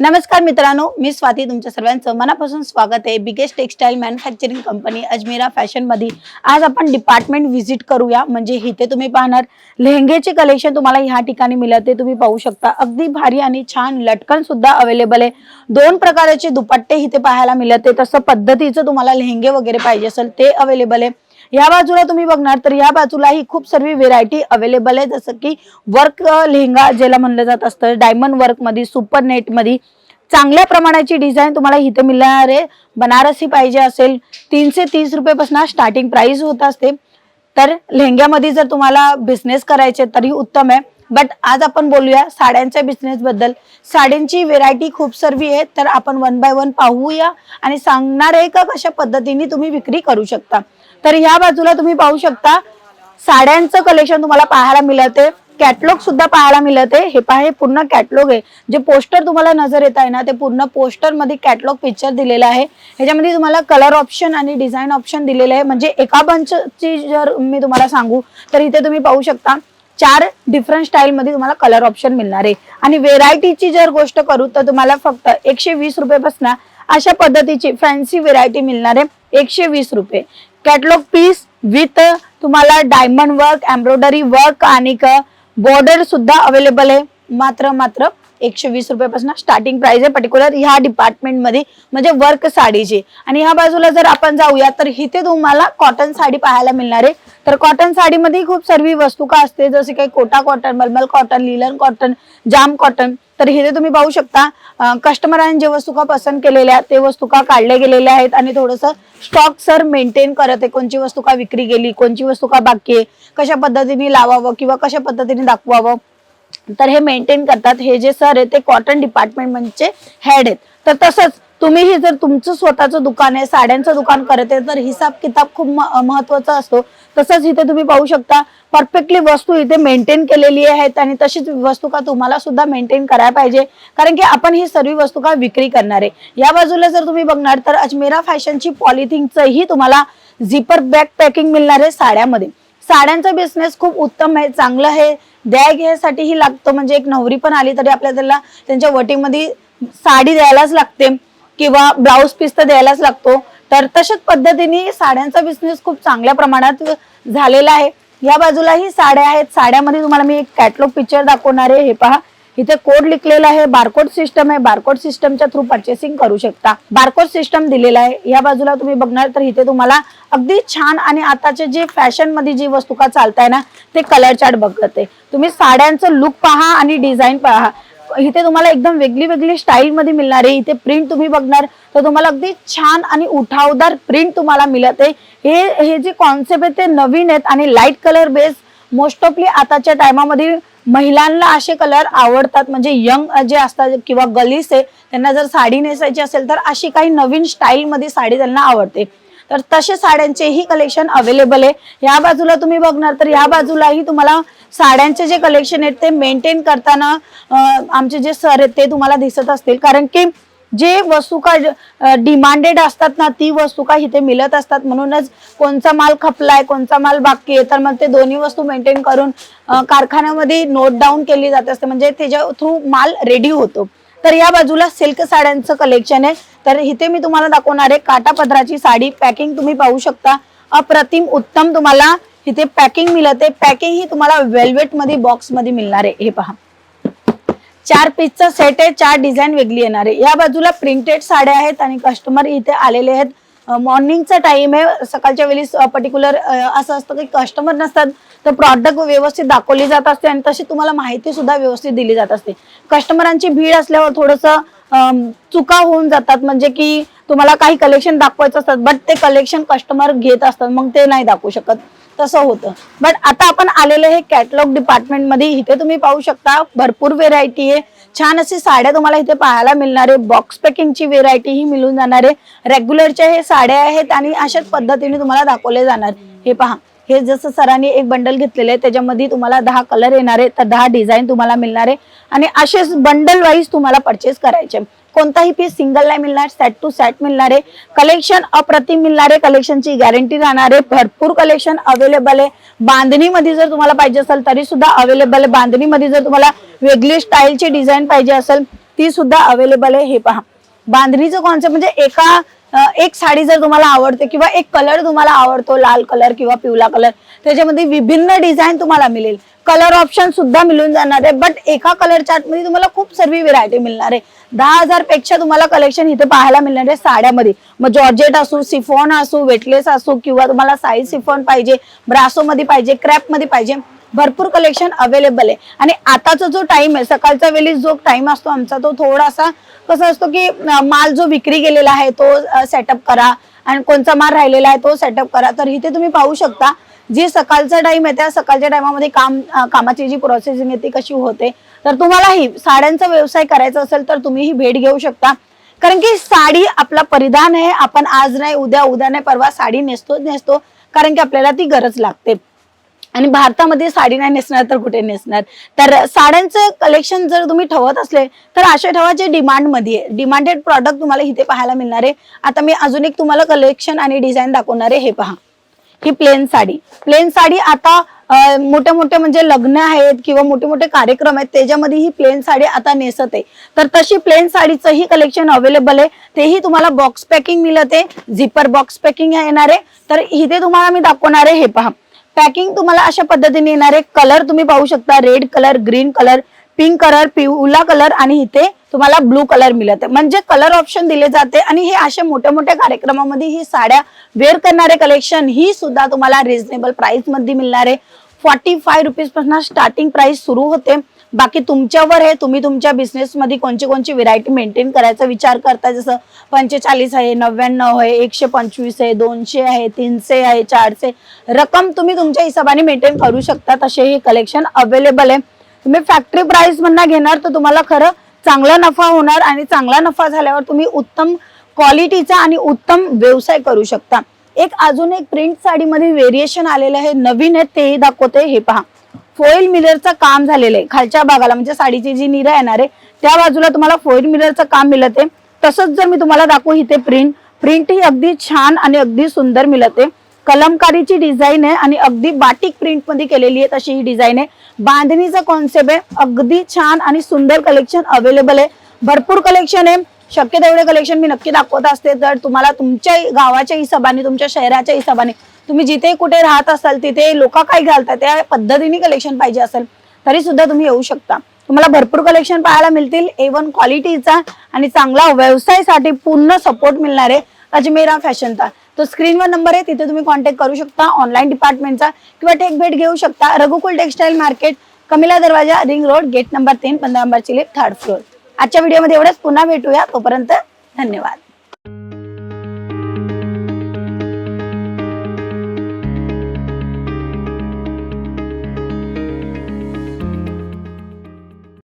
नमस्कार मित्रांनो मी स्वाती तुमच्या सर्वांचं मनापासून स्वागत आहे. Biggest textile manufacturing company Ajmera फॅशनमध्ये आज आपण डिपार्टमेंट व्हिजिट करूया. म्हणजे इथे तुम्ही पाहणार लेहंगेचे कलेक्शन तुम्हाला ह्या ठिकाणी मिळते तुम्ही पाहू शकता. अगदी भारी आणि छान लटकन सुद्धा अवेलेबल आहे. दोन प्रकारचे दुपट्टे इथे पाहायला मिळते तसं पद्धतीचं तुम्हाला लेहंगे वगैरे पाहिजे असेल ते अवेलेबल आहे. या बाजूला तुम्ही बघणार तर या बाजूलाही खूप सर्व व्हेरायटी अवेलेबल आहे. जसं की वर्क लेहंगा ज्याला म्हणलं जात असतं डायमंड वर्कमध्ये सुपर नेटमध्ये चांगल्या प्रमाणाची डिझाईन तुम्हाला इथे मिळणार आहे. बनारसी पाहिजे असेल तीनशे तीस रुपयेपासून स्टार्टिंग प्राइस होत असते. तर लेहंग्यामध्ये जर तुम्हाला बिझनेस करायचे तरी उत्तम आहे. बट आज आपण बोलूया साड्यांच्या बिझनेस बद्दल. साड्यांची व्हेरायटी खूप सर्व आहे तर आपण वन बाय वन पाहूया आणि सांगणार आहे का कशा पद्धतीने तुम्ही विक्री करू शकता. तर ह्या बाजूला तुम्ही पाहू शकता साड्यांचं कलेक्शन तुम्हाला पाहायला मिळते. कॅटलॉग सुद्धा पाहायला मिळत आहे. हे पहा हे पूर्ण कॅटलॉग आहे. जे पोस्टर तुम्हाला नजर येत आहे ना ते पूर्ण पोस्टरमध्ये कॅटलॉग पिक्चर दिलेलं आहे. ह्याच्यामध्ये तुम्हाला कलर ऑप्शन आणि डिझाईन ऑप्शन दिलेले आहे. म्हणजे एका बंचची जर मी तुम्हाला सांगू तर इथे तुम्ही पाहू शकता चार डिफरंट स्टाईलमध्ये तुम्हाला कलर ऑप्शन मिळणार आहे. आणि व्हेरायटीची जर गोष्ट करू तर तुम्हाला फक्त एकशे वीस रुपयेपासून अशा पद्धतीची फॅन्सी व्हेरायटी मिळणार आहे. एकशे वीस रुपये. कॅटलॉग पीस विथ तुम्हाला डायमंड वर्क एम्ब्रॉयडरी वर्क आणि बॉर्डर सुद्धा अवेलेबल आहे. मात्र मात्र एकशे वीस रुपयापासून स्टार्टिंग प्राइस आहे. पर्टिक्युलर ह्या डिपार्टमेंटमध्ये म्हणजे वर्क साडीची. आणि ह्या बाजूला जर आपण जाऊया तर इथे तुम्हाला कॉटन साडी पाहायला मिळणार आहे. तर कॉटन साडीमध्ये खूप सर्व वस्तू का असते जसे काही कोटा कॉटन मलमल कॉटन लिलन कॉटन जाम कॉटन तर इथे तुम्ही पाहू शकता कस्टमरांनी जे वस्तू का पसंत केलेल्या ते वस्तू का काढल्या गेलेल्या आहेत. आणि थोडंसं स्टॉक सर मेंटेन करत आहे कोणची वस्तू का विक्री गेली कोणची वस्तू का बाकी आहे कशा पद्धतीने लावावं किंवा कशा पद्धतीने दाखवावं. तर हे मेंटेन करतात. हे जे सर आहे ते कॉटन डिपार्टमेंट म्हणजे हेड आहेत. तर तसंच तुम्हीही जर तुमचं स्वतःचं दुकान आहे साड्यांचं दुकान करत आहे तर हिसाब किताब खूप म- महत्त्वाचा असतो. तसंच इथे तुम्ही पाहू शकता परफेक्टली वस्तू इथे मेंटेन केलेली आहेत आणि तशीच वस्तू का तुम्हाला सुद्धा मेंटेन करायला पाहिजे. कारण की आपण ही सर्व वस्तू का विक्री करणार आहे? या बाजूला जर तुम्ही बघणार तर अजमेरा फॅशनची पॉलिथिनचंही तुम्हाला झिपर बॅग पॅकिंग मिळणार आहे साड्यामध्ये. साड्यांचा बिझनेस खूप उत्तम आहे चांगलं आहे. द्या घ्यायसाठीही लागतो. म्हणजे एक नवरी पण आली तरी आपल्याला त्याला त्यांच्या वटीमध्ये साडी द्यायलाच लागते किंवा ब्लाऊज पीस तर द्यायलाच लागतो. तर तशाच पद्धतीने साड्यांचा बिझनेस खूप चांगल्या प्रमाणात झालेला आहे. या बाजूलाही साड्या आहेत. साड्यामध्ये तुम्हाला मी एक कॅटलॉग पिक्चर दाखवणार आहे. हे पहा. इथे कोड लिखलेला आहे बारकोड सिस्टम आहे बारकोड सिस्टमच्या थ्रू परचेसिंग करू शकता. बारकोड सिस्टम दिलेला आहे या बाजूला तुम्ही बघणार तर इथे तुम्हाला अगदी छान आणि आताचे जे फॅशनमध्ये जी वस्तू का चालताय ना ते कलर चार्ट बघत. आहे तुम्ही साड्यांचं लुक पहा आणि डिझाईन पहा. इथे तुम्हाला एकदम वेगळी वेगळी स्टाईल मध्ये मिळणार आहे. इथे प्रिंट तुम्ही बघणार तर तुम्हाला अगदी छान आणि उठावदार प्रिंट तुम्हाला मिळत. आहे हे हे जे कॉन्सेप्ट आहे ते नवीन आहेत आणि लाइट कलर बेस मोस्ट ऑफली आताच्या टायमामध्ये महिलांना असे कलर आवडतात म्हणजे यंग जे असतात किंवा गलीस आहे त्यांना जर साडी नेसायची असेल तर अशी काही नवीन स्टाईलमध्ये साडी त्यांना आवडते. तर तसे साड्यांचेही कलेक्शन अवेलेबल आहे. या बाजूला तुम्ही बघणार तर या बाजूलाही तुम्हाला साड्यांचे जे कलेक्शन आहेत ते मेंटेन करताना आमचे जे सर आहेत ते तुम्हाला दिसत असतील. कारण की जे वस्तू का डिमांडेड असतात ना ती वस्तू का इथे मिळत असतात. म्हणूनच कोणचा माल खपलाय कोणचा माल बाकी आहे तर मग ते दोन्ही वस्तू मेंटेन करून कारखान्यामध्ये नोट डाऊन केली जात असते. म्हणजे त्याच्या थ्रू माल रेडी होतो. तर या बाजूला सिल्क साड्यांचं कलेक्शन आहे. तर इथे मी तुम्हाला दाखवणार आहे काटा पदराची साडी. पॅकिंग तुम्ही पाहू शकता. अप्रतिम उत्तम तुम्हाला इथे पॅकिंग मिळते. पॅकिंग ही तुम्हाला वेल्वेटमध्ये बॉक्समध्ये मिळणार आहे. हे पहा. चार पीसचा सेट आहे चार डिझाईन वेगळी येणार आहे. या बाजूला प्रिंटेड साड्या आहेत आणि कस्टमर इथे आलेले आहेत. मॉर्निंगचा टाइम आहे. सकाळच्या वेळी पर्टिक्युलर असं असतं की कस्टमर नसतात तर प्रॉडक्ट व्यवस्थित दाखवली जात असते आणि तशी तुम्हाला माहिती सुद्धा व्यवस्थित दिली जात असते. कस्टमरांची भीड असल्यावर थोडंसं चुका होऊन जातात. म्हणजे की तुम्हाला काही कलेक्शन दाखवायचं असतात बट ते कलेक्शन कस्टमर घेत असतात. मग ते नाही दाखवू शकत. तसं होतं. बट आता आपण आलेलं हे कॅटलॉग डिपार्टमेंटमध्ये इथे तुम्ही पाहू शकता भरपूर व्हेरायटी आहे. छान अशी साड्या तुम्हाला इथे पाहायला मिळणार आहे. बॉक्स पॅकिंगची व्हेरायटी ही मिळून जाणार आहे. रेग्युलरच्या हे साड्या आहेत आणि अशाच पद्धतीने तुम्हाला दाखवले जाणार. हे पहा. हे जसं सरांनी एक बंडल घेतलेलं आहे त्याच्यामध्ये तुम्हाला दहा कलर येणार आहे तर दहा डिझाईन तुम्हाला मिळणार आहे. आणि असेच बंडल वाईज तुम्हाला परचेस करायचे कोणताही पीस सिंगल नाही मिळणार सेट टू सेट मिळणार आहे. कलेक्शन अप्रतिम मिळणार आहे कलेक्शनची गॅरंटी राहणार आहे. भरपूर कलेक्शन अवेलेबल आहे. बांधणीमध्ये जर तुम्हाला पाहिजे असेल तरी सुद्धा अवेलेबल आहे. बांधणीमध्ये जर तुम्हाला वेगळी स्टाईलची डिझाईन पाहिजे असेल ती सुद्धा अवेलेबल आहे. हे पहा. बांधणीचं कॉन्सेप्ट म्हणजे एका एक साडी जर तुम्हाला आवडते किंवा एक कलर तुम्हाला आवडतो लाल कलर किंवा पिवळा कलर त्याच्यामध्ये विभिन्न डिझाईन तुम्हाला मिळेल. कलर ऑप्शन सुद्धा मिळून जाणार आहे बट एका कलर चार्टमध्ये तुम्हाला खूप सर्व व्हेरायटी मिळणार आहे. दहा हजारपेक्षा तुम्हाला कलेक्शन इथे पाहायला मिळणार आहे साड्यामध्ये. मग जॉर्जेट असू सिफॉन असू वेटलेस असू किंवा तुम्हाला साईज सिफॉन पाहिजे ब्रासोमध्ये पाहिजे क्रॅपमध्ये पाहिजे भरपूर कलेक्शन अवेलेबल आहे. आणि आताचा जो टाइम आहे सकाळचा वेळी जो टाइम असतो आमचा तो थोडासा कसा असतो की माल जो विक्री गेलेला आहे तो सेटअप करा. आणि कोणचा माल राहिलेला आहे तो सेटअप करा. तर इथे तुम्ही पाहू शकता जी सकाळचा टाइम आहे त्या सकाळच्या टायमामध्ये काम कामाची जी प्रोसेसिंग आहे ती कशी होते. तर तुम्हालाही साड्यांचा व्यवसाय करायचा असेल तर तुम्ही ही भेट घेऊ शकता. कारण की साडी आपला परिधान आहे. आपण आज नाही उद्या उद्या नाही परवा साडी नेसतोच नेसतो. कारण की आपल्याला ती गरज लागते. आणि भारतामध्ये साडी नाही नेसणार तर कुठे नेसणार? तर साड्यांचं कलेक्शन जर तुम्ही ठेवत असले तर असे ठेवा जे डिमांडमध्ये आहे. डिमांडेड प्रॉडक्ट तुम्हाला इथे पाहायला मिळणार आहे. आता मी अजून एक तुम्हाला कलेक्शन आणि डिझाईन दाखवणार आहे. हे पहा. ही प्लेन साडी. प्लेन साडी आता मोठे मोठे म्हणजे लग्न आहेत किंवा मोठे मोठे कार्यक्रम आहेत त्याच्यामध्ये ही प्लेन साडी आता नेसत आहे. तर तशी प्लेन साडीचंही कलेक्शन अवेलेबल आहे. तेही तुम्हाला बॉक्स पॅकिंग मिळत. आहे झिपर बॉक्स पॅकिंग येणार आहे. तर इथे तुम्हाला मी दाखवणार आहे. हे पहा. पॅकिंग तुम्हाला अशा पद्धतीने येणार आहे कलर तुम्ही पाहू शकता. Red colour green colour pink colour पिवला colour आणि इथे तुम्हाला ब्लू कलर मिळत. आहे म्हणजे कलर ऑप्शन दिले जाते आणि हे अशा मोठ्या मोठ्या कार्यक्रमामध्ये ही साड्या वेअर करणारे कलेक्शन ही सुद्धा तुम्हाला रिझनेबल प्राइसमध्ये मिळणार आहे. फॉर्टी फाय रुपीजपासून स्टार्टिंग प्राइस सुरू होते. बाकी तुमच्यावर हे तुम्ही तुमच्या बिझनेसमध्ये कोणची कोणची व्हेरायटी मेंटेन करायचा विचार करता जसं पंचेचाळीस आहे नव्याण्णव आहे एकशे पंचवीस आहे दोनशे आहे तीनशे आहे चारशे. रक्कम तुम्ही तुमच्या हिशोबाने मेंटेन करू शकता तसे हे कलेक्शन अवेलेबल आहे. तुम्ही फॅक्टरी प्राइस म्हणून घेणार तर तुम्हाला खरं चांगला नफा होणार आणि चांगला नफा झाल्यावर तुम्ही उत्तम क्वालिटीचा आणि उत्तम व्यवसाय करू शकता. एक अजून एक प्रिंट साडीमध्ये व्हेरिएशन आलेलं आहे नवीन आहे तेही दाखवते हे पहा. फोईल मिररचं काम झालेलं आहे. खालच्या भागाला म्हणजे साडीची जी निरा येणार आहे त्या बाजूला तुम्हाला फोईल मिररचं काम मिळत. आहे तसंच जर मी तुम्हाला दाखवू इथे प्रिंट प्रिंट ही अगदी छान आणि अगदी सुंदर मिळत. आहे कलमकारीची डिझाईन आहे आणि अगदी बाटिक प्रिंटमध्ये केलेली आहे तशी ही डिझाईन आहे. बांधणीचा कॉन्सेप्ट आहे. अगदी छान आणि सुंदर कलेक्शन अवेलेबल आहे. भरपूर कलेक्शन आहे. शक्य तेवढे कलेक्शन मी नक्की दाखवत असते. तर तुम्हाला तुमच्या गावाच्या हिशोबाने तुमच्या शहराच्या हिशोबाने तुम्ही जिथे कुठे राहत असाल तिथे लोक काय घालतात त्या पद्धतीने कलेक्शन पाहिजे असेल तरी सुद्धा तुम्ही येऊ शकता. तुम्हाला भरपूर कलेक्शन पाहायला मिळतील. ए वन क्वालिटीचा आणि चांगला व्यवसायासाठी पूर्ण सपोर्ट मिळणार आहे अजमेरा फॅशनचा तो स्क्रीनवर नंबर आहे तिथे तुम्ही कॉन्टॅक्ट करू शकता ऑनलाईन डिपार्टमेंटचा किंवा टेक भेट घेऊ शकता. रघुकुल टेक्सटाईल मार्केट कमिला दरवाजा रिंग रोड गेट नंबर तीन पंधरा नंबर लिफ्ट थर्ड फ्लोअर आजच्या व्हिडिओमध्ये एवढंच. पुन्हा भेटूया. तोपर्यंत धन्यवाद.